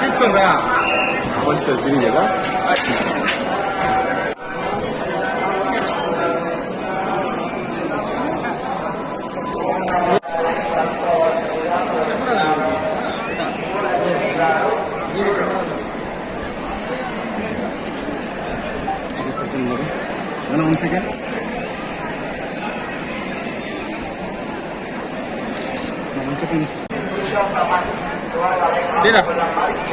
తీసుకోరా మంచిది తిరిగి కదా వన్ సెకండ్ వన్ సెకండ్ తీరా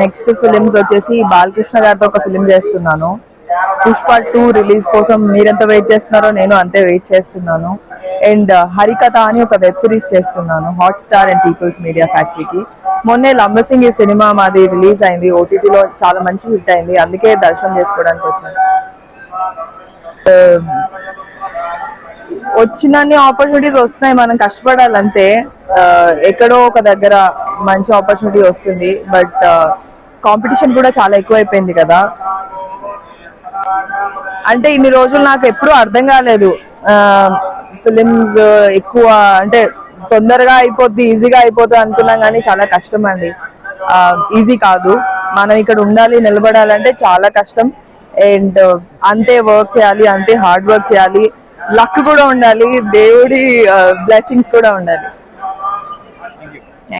Next films వచ్చేసి బాలకృష్ణ గారితో ఒక ఫిలిం చేస్తున్నాను. పుష్ప టూ రిలీజ్ కోసం మీరెంత వెయిట్ చేస్తున్నారో నేను అంతే వెయిట్ చేస్తున్నాను. అండ్ uh, హరికథ అని ఒక వెబ్ సిరీస్ చేస్తున్నాను Hotstar and peoples media ఫ్యాక్టరీకి మొన్నే లంబసింగ్ ఈ సినిమా మాది రిలీజ్ అయింది ఓటీటీలో చాలా మంచి హిట్ అయింది అందుకే దర్శనం చేసుకోవడానికి వచ్చాను. Um, వచ్చినన్ని ఆపర్చునిటీస్ వస్తున్నాయి. మనం కష్టపడాలంతే ఎక్కడో ఒక దగ్గర మంచి ఆపర్చునిటీ వస్తుంది. బట్ కాంపిటీషన్ కూడా చాలా ఎక్కువైపోయింది కదా. అంటే ఇన్ని రోజులు నాకు ఎప్పుడూ అర్థం కాలేదు. ఫిలిమ్స్ ఎక్కువ అంటే తొందరగా అయిపోద్ది ఈజీగా అయిపోతుంది అనుకున్నాం కానీ చాలా కష్టం అండి. ఈజీ కాదు. మనం ఇక్కడ ఉండాలి నిలబడాలంటే చాలా కష్టం. అండ్ అంతే వర్క్ చేయాలి అంతే హార్డ్ వర్క్ చేయాలి. లక్ కూడా ఉండాలి దేవుడి బ్లెస్సింగ్స్ కూడా ఉండాలి.